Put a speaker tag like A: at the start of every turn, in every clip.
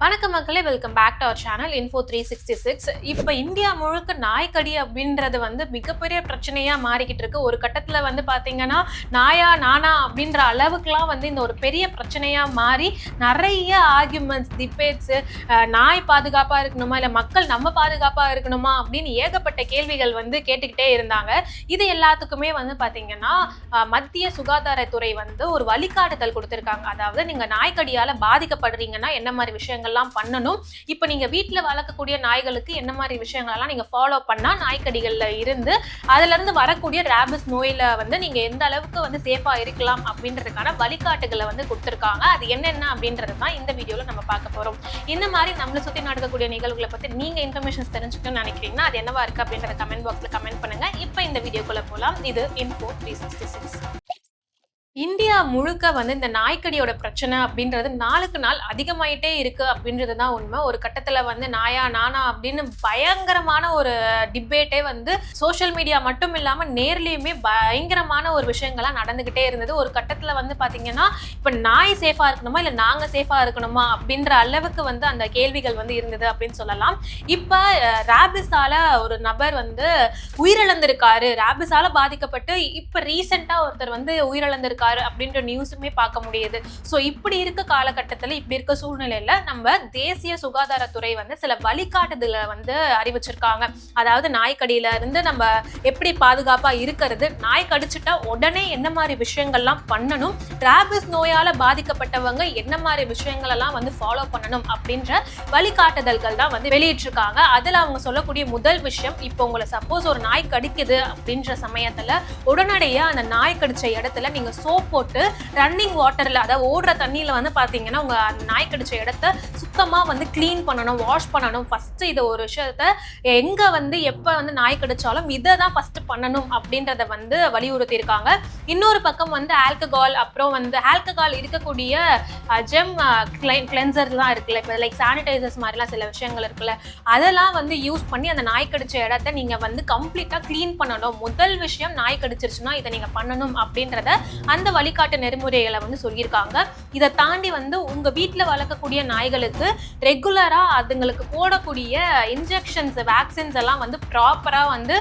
A: வணக்கம் மக்களே welcome back to our channel info three sixty six இப்போ இந்தியா முழுக்க நாய்க்கடி அப்படின்றது வந்து மிகப்பெரிய பிரச்சனையாக மாறிக்கிட்டு இருக்கு. ஒரு கட்டத்தில் வந்து பார்த்தீங்கன்னா நாயா நானா அப்படின்ற அளவுக்குலாம் வந்து இந்த ஒரு பெரிய பிரச்சனையாக மாறி நிறைய ஆர்கியூமெண்ட்ஸ் டிபேட்ஸு நாய் பாதுகாப்பாக இருக்கணுமா இல்லை மக்கள் நம்ம பாதுகாப்பாக இருக்கணுமா அப்படின்னு ஏகப்பட்ட கேள்விகள் வந்து கேட்டுக்கிட்டே இருந்தாங்க. இது எல்லாத்துக்குமே வந்து பார்த்தீங்கன்னா மத்திய சுகாதாரத்துறை வந்து ஒரு வழிகாட்டுதல் கொடுத்துருக்காங்க. அதாவது நீங்கள் நாய்க்கடியால் பாதிக்கப்படுறீங்கன்னா என்ன மாதிரி விஷயங்கள் விஷயங்கள்லாம் பண்ணணும். இப்போ நீங்கள் வீட்டில் வளர்க்கக்கூடிய நாய்களுக்கு என்ன மாதிரி விஷயங்கள்லாம் நீங்கள் ஃபாலோ பண்ணால் நாய்க்கடிகளில் இருந்து அதுலேருந்து வரக்கூடிய ரேபிஸ் நோயில் வந்து நீங்கள் எந்த அளவுக்கு வந்து சேஃபாக இருக்கலாம் அப்படின்றதுக்கான வழிகாட்டுகளை வந்து கொடுத்துருக்காங்க. அது என்னென்ன அப்படின்றது தான் இந்த வீடியோவில் நம்ம பார்க்க போகிறோம் இந்த மாதிரி நம்மளை சுற்றி நடக்கக்கூடிய நிகழ்வுகளை பற்றி நீங்கள் இன்ஃபர்மேஷன்ஸ் தெரிஞ்சுக்கணும்னு நினைக்கிறீங்கன்னா அது என்னவா இருக்குது அப்படின்றத கமெண்ட் பாக்ஸில் கமெண்ட் பண்ணுங்கள் இப்போ இந்த வீடியோக்குள்ளே போகலாம் இது info three sixty six India முழுக்க வந்து இந்த நாய்க்கடியோட பிரச்சனை அப்படின்றது நாளுக்கு நாள் அதிகமாயிட்டே இருக்கு அப்படின்றது தான் உண்மை. ஒரு கட்டத்துல வந்து நாயா நானா அப்படின்னு பயங்கரமான ஒரு டிபேட்டே வந்து சோஷியல் மீடியா மட்டும் இல்லாம நேர்லயுமே பயங்கரமான ஒரு விஷயங்கள்லாம் நடந்துகிட்டே இருந்தது. ஒரு கட்டத்துல வந்து பாத்தீங்கன்னா இப்ப நாய் சேஃபா இருக்கணுமா இல்ல நாங்க சேஃபா இருக்கணுமா அப்படின்ற அளவுக்கு வந்து அந்த கேள்விகள் வந்து இருந்தது அப்படின்னு சொல்லலாம். இப்ப ரேபிஸால ஒரு நபர் வந்து உயிரிழந்திருக்காரு. ரேபிஸால பாதிக்கப்பட்டு இப்ப ரீசெண்டா ஒருத்தர் வந்து உயிரிழந்திருக்காரு. அப்படின்ற நியூஸுமே பார்க்க முடியுது. ஸோ இப்படி இருக்க காலகட்டத்தில் இப்படி இருக்க சூழ்நிலையில நம்ம தேசிய சுகாதாரத்துறை வந்து சில வழிகாட்டுதலை வந்து அறிவிச்சிருக்காங்க. அதாவது நாய்க்கடியில இருந்து நம்ம எப்படி பாதுகாப்பா இருக்கிறது நாய் கடிச்சிட்டா உடனே என்ன மாதிரி விஷயங்கள்லாம் பண்ணணும் டிராபிஸ் நோயால பாதிக்கப்பட்டவங்க என்ன மாதிரி விஷயங்கள் எல்லாம் வந்து ஃபாலோ பண்ணணும் அப்படின்ற வழிகாட்டுதல்கள் தான் வந்து வெளியிட்டிருக்காங்க. அதில் அவங்க சொல்லக்கூடிய முதல் விஷயம் இப்போ உங்களை சப்போஸ் ஒரு நாய் கடிக்குது அப்படின்ற சமயத்தில் உடனடியாக அந்த நாய் கடிச்ச இடத்துல நீங்க சோப் போட்டு ரன்னிங் வாட்டரில் அதாவது ஓடுற தண்ணியில் வந்து பார்த்தீங்கன்னா உங்கள் அந்த நாய் கடிச்ச இடத்த சுத்தமாக வந்து க்ளீன் பண்ணணும் வாஷ் பண்ணணும். ஃபஸ்ட்டு இதை ஒரு விஷயத்த எங்கே வந்து எப்போ வந்து நாய் கடிச்சாலும் இதை தான் ஃபஸ்ட்டு பண்ணணும் அப்படின்றத வந்து வலியுறுத்தியிருக்காங்க. இன்னொரு பக்கம் வந்து ஆல்கஹால் அப்புறம் வந்து ஆல்கஹால் இருக்கக்கூடிய ஜெம் கிளென்சர்லாம் இருக்குல்ல இப்போ லைக் சானிடைசர்ஸ் மாதிரிலாம் சில விஷயங்கள் இருக்குல்ல அதெல்லாம் வந்து யூஸ் பண்ணி அந்த நாய் கடிச்ச இடத்த நீங்கள் வந்து கம்ப்ளீட்டாக க்ளீன் பண்ணணும். முதல் விஷயம் நாய் கடிச்சிருச்சுன்னா இதை நீங்கள் பண்ணணும் அப்படின்றத அந்த வழிகாட்டு நெறிமுறைகளை வந்து சொல்லியிருக்காங்க. இதை தாண்டி வந்து உங்க வீட்டில் வளர்க்கக்கூடிய நாய்களுக்கு ரெகுலரா அதுங்களுக்கு போடக்கூடிய இன்ஜெக்ஷன்ஸ் வேக்சின்ஸ் எல்லாம் வந்து ப்ராப்பரா வந்து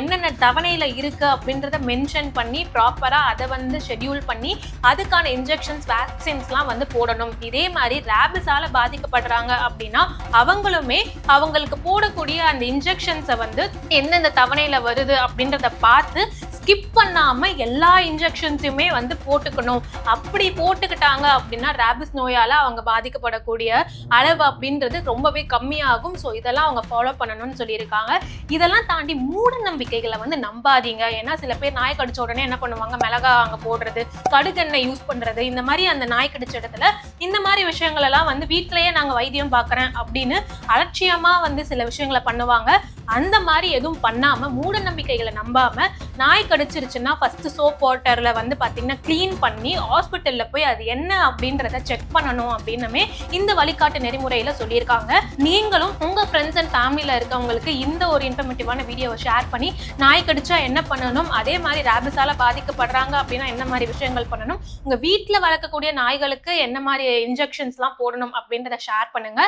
A: என்னென்ன தவணையில இருக்கு அப்படின்றத மென்ஷன் பண்ணி ப்ராப்பரா அதை வந்து ஷெட்யூல் பண்ணி அதுக்கான இன்ஜெக்ஷன்ஸ் வேக்சின்ஸ்லாம் வந்து போடணும். இதே மாதிரி ரேபிஸால பாதிக்கப்படுறாங்க அப்படின்னா அவங்களுமே அவங்களுக்கு போடக்கூடிய அந்த இன்ஜெக்ஷன்ஸை வந்து எந்தெந்த தவணையில வருது அப்படின்றத பார்த்து ஸ்கிப் பண்ணாம எல்லா இன்ஜெக்ஷன்ஸையுமே வந்து போட்டுக்கணும். அப்படி போட்டுக்கிட்டாங்க அப்படின்னா ரேபிஸ் நோயால அவங்க பாதிக்கப்படக்கூடிய அளவு அப்படின்றது ரொம்பவே கம்மியாகும். ஸோ இதெல்லாம் அவங்க ஃபாலோ பண்ணணும்னு சொல்லியிருக்காங்க. இதெல்லாம் தாண்டி மூட நம்பிக்கைகளை வந்து நம்பாதீங்க. ஏன்னா சில பேர் நாய் கடிச்ச உடனே என்ன பண்ணுவாங்க? மிளகா அங்கே போடுறது கடுகெண்ணெய் யூஸ் பண்றது இந்த மாதிரி அந்த நாய் கடிச்ச இடத்துல இந்த மாதிரி விஷயங்கள் எல்லாம் வந்து வீட்டிலேயே நாங்கள் வைத்தியம் பார்க்குறேன் அப்படின்னு அலட்சியமாக வந்து சில விஷயங்களை பண்ணுவாங்க. அந்த மாதிரி எதுவும் பண்ணாம மூட நம்பிக்கைகளை நம்பாம நாய் கடிச்சிருச்சுன்னா ஃபர்ஸ்ட் சோப் வாட்டர்ல வந்து பாத்தீங்கன்னா க்ளீன் பண்ணி ஹாஸ்பிட்டல்ல போய் அது என்ன அப்படின்றத செக் பண்ணணும் அப்படின்னுமே இந்த வழிகாட்டு நெறிமுறையில சொல்லியிருக்காங்க. நீங்களும் உங்க ஃப்ரெண்ட்ஸ் அண்ட் ஃபேமிலியில இருக்கவங்களுக்கு இந்த ஒரு இன்ஃபர்மேட்டிவான வீடியோவை ஷேர் பண்ணி நாய் கடிச்சா என்ன பண்ணணும் அதே மாதிரி ரேபிஸால பாதிக்கப்படுறாங்க அப்படின்னா என்ன மாதிரி விஷயங்கள் பண்ணணும் உங்க வீட்டில் வளர்க்கக்கூடிய நாய்களுக்கு என்ன மாதிரி இன்ஜெக்ஷன்ஸ்லாம் போடணும் அப்படின்றத ஷேர் பண்ணுங்க.